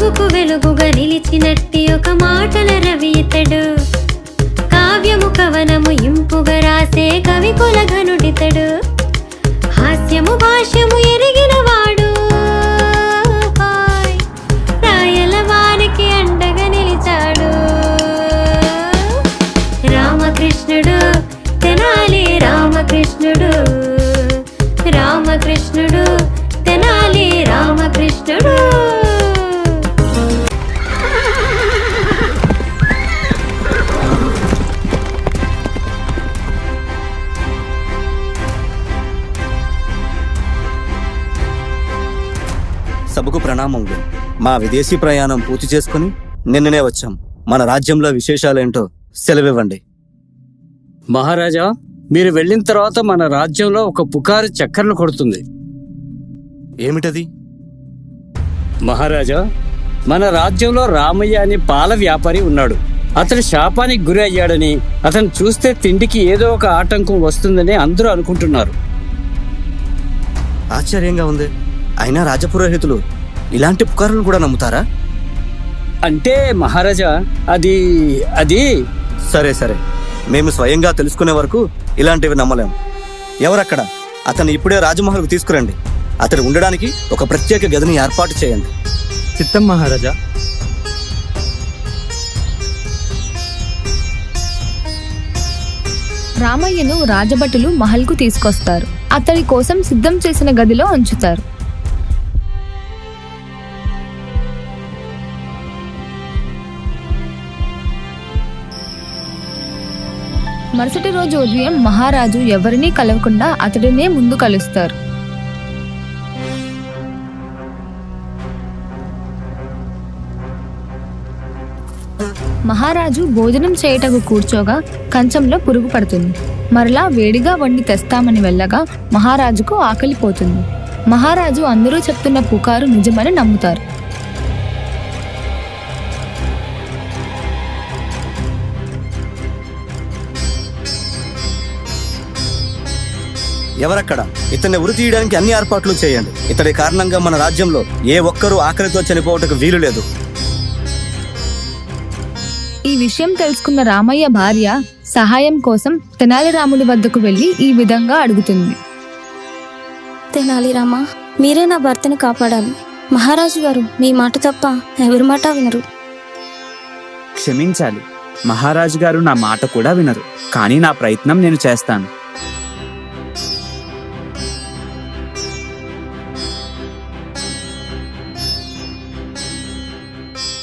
మరుగుకు వెలుగుగా నిలిచినట్టి ఒక మాటల రవి ఇతడు. కావ్యము కవనము ఇంపుగా రాసే కవి కులఘనుడితడు హాస్యము భాష్యము ఎరిగిన వాడు. రాయల వారికి అండగా నిలిచాడు. రామకృష్ణుడు తెనాలి రామకృష్ణుడు. రామకృష్ణుడు సభకు ప్రణామములు మా విదేశీ ప్రయాణం పూర్తి చేసుకుని నిన్ననే వచ్చాం. మన రాజ్యంలో విశేషాలేంటో సెలవివ్వండి. మహారాజా మీరు వెళ్ళిన తర్వాత మన రాజ్యంలో ఒక పుకారు చక్కర్లు కొడుతుంది. ఏమిటది? మహారాజా మన రాజ్యంలో రామయ్య అనే పాల వ్యాపారి ఉన్నాడు. అతడు శాపానికి గురి అయ్యాడని అతను చూస్తే తిండికి ఏదో ఒక ఆటంకం వస్తుందని అందరూ అనుకుంటున్నారు. ఆశ్చర్యంగా ఉంది. అయినా రాజపురోహితులు ఇలాంటి పుకారులను కూడా నమ్ముతారా? అంటే మహారాజా అది అది. సరే సరే. మేము స్వయంగా తెలుసుకునే వరకు ఇలాంటివి నమ్మలేం. ఎవరక్కడ? అతను ఇప్పుడే రాజమహల్కు తీసుకురండి. అతడు ఉండడానికి ఒక ప్రత్యేక గదిని ఏర్పాటు చేయండి. చిత్తం మహారాజా. రామయ్యను రాజభటులు మహల్కు తీసుకొస్తారు. అతడి కోసం సిద్ధం చేసిన గదిలో ఉంచుతారు. మరుసటి రోజు ఉదయం మహారాజు ఎవరినీ కలవకుండా అతడినే ముందు కలుస్తారు. మహారాజు భోజనం చేయటకు కూర్చోగా కంచంలో పురుగు పడుతుంది. మరలా వేడిగా వండి తెస్తామని వెళ్ళగా మహారాజుకు ఆకలిపోతుంది. మహారాజు అందరూ చెప్తున్న పుకారు నిజమని నమ్ముతారు. ఎవరక్కడ? ఇతన్ని ఉరి తీయడానికి అన్ని ఏర్పాట్లు చేయండి. ఇతడి కారణంగా మన రాజ్యంలో ఏ ఒక్కరూ ఆకలితో చనిపోవటకు వీలు లేదు. ఈ విషయం తెలుసుకున్న రామయ్య భార్య సహాయం కోసం తెనాలి రాముడి వద్దకు వెళ్ళి ఈ విధంగా అడుగుతుంది. తెనాలి రామా మీరే నా భర్తను కాపాడాలి. మహారాజు గారు మీ మాట తప్ప ఎవరి మాట వినరు. క్షమించాలి. మహారాజు గారు నా మాట కూడా వినరు. కానీ నా ప్రయత్నం నేను చేస్తాను.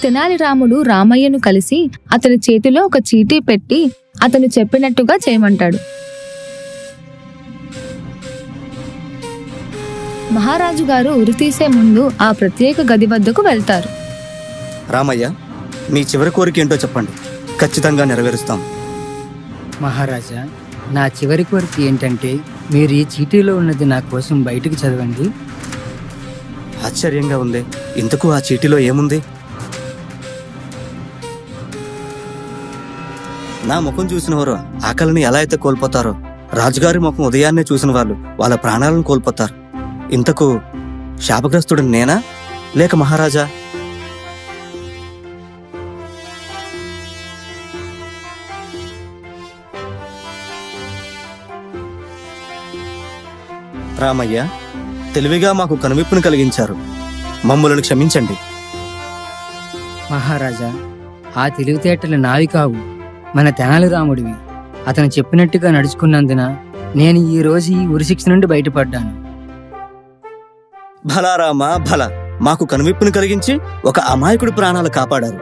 తెనాలి రాముడు రామయ్యను కలిసి అతని చేతిలో ఒక చీటీ పెట్టి అతను చెప్పినట్టుగా చేయమంటాడు. మహారాజు గారు ఉరితీసే ముందు ఆ ప్రత్యేక గది వద్దకు వెళ్తారు. రామయ్య మీ చివరి కోరిక ఏంటో చెప్పండి. ఖచ్చితంగా నెరవేరుస్తాం. మహారాజా నా చివరి కోరిక ఏంటంటే మీరు ఈ చీటీలో ఉన్నది నా కోసం బయటకు చదవండి. ఆశ్చర్యంగా ఉంది. ఇంతకు ఆ చీటీలో ఏముంది? నా ముఖం చూసిన వారు ఆకలిని ఎలా అయితే కోల్పోతారో రాజుగారి ముఖం ఉదయాన్నే చూసిన వాళ్ళు వాళ్ళ ప్రాణాలను కోల్పోతారు. ఇంతకు శాపగ్రస్తుడు నేనా? లేక మహారాజా? రామయ్య తెలివిగా మాకు కనువిప్పును కలిగించారు. మమ్ములను క్షమించండి. మహారాజా ఆ తెలివితేటలు నావి కావు. మన తెనాలి రాముడివి అతను చెప్పినట్టుగా నడుచుకున్నందున నేను ఈ రోజు ఈ ఉరిశిక్ష నుండి బయటపడ్డాను. భలా రామా భల మాకు కనువిప్పును కలిగించి ఒక అమాయకుడి ప్రాణాలు కాపాడారు.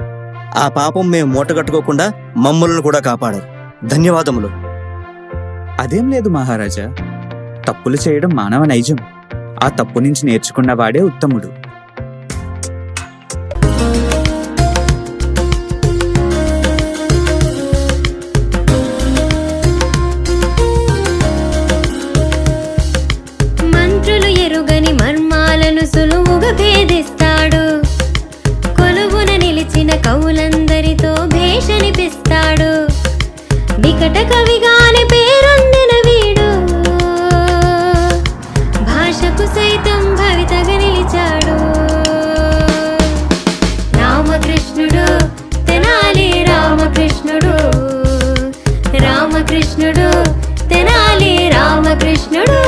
ఆ పాపం మేము మూటగట్టుకోకుండా మమ్మల్ని కూడా కాపాడారు. ధన్యవాదములు. అదేం లేదు మహారాజా. తప్పులు చేయడం మానవ నైజం. ఆ తప్పు నుంచి నేర్చుకున్న వాడే ఉత్తముడు. అని పేరొందిన వీడు. భాషకు సైతం భవితగా రామకృష్ణుడు తెనాలి రామకృష్ణుడు. రామకృష్ణుడు తెనాలి రామకృష్ణుడు.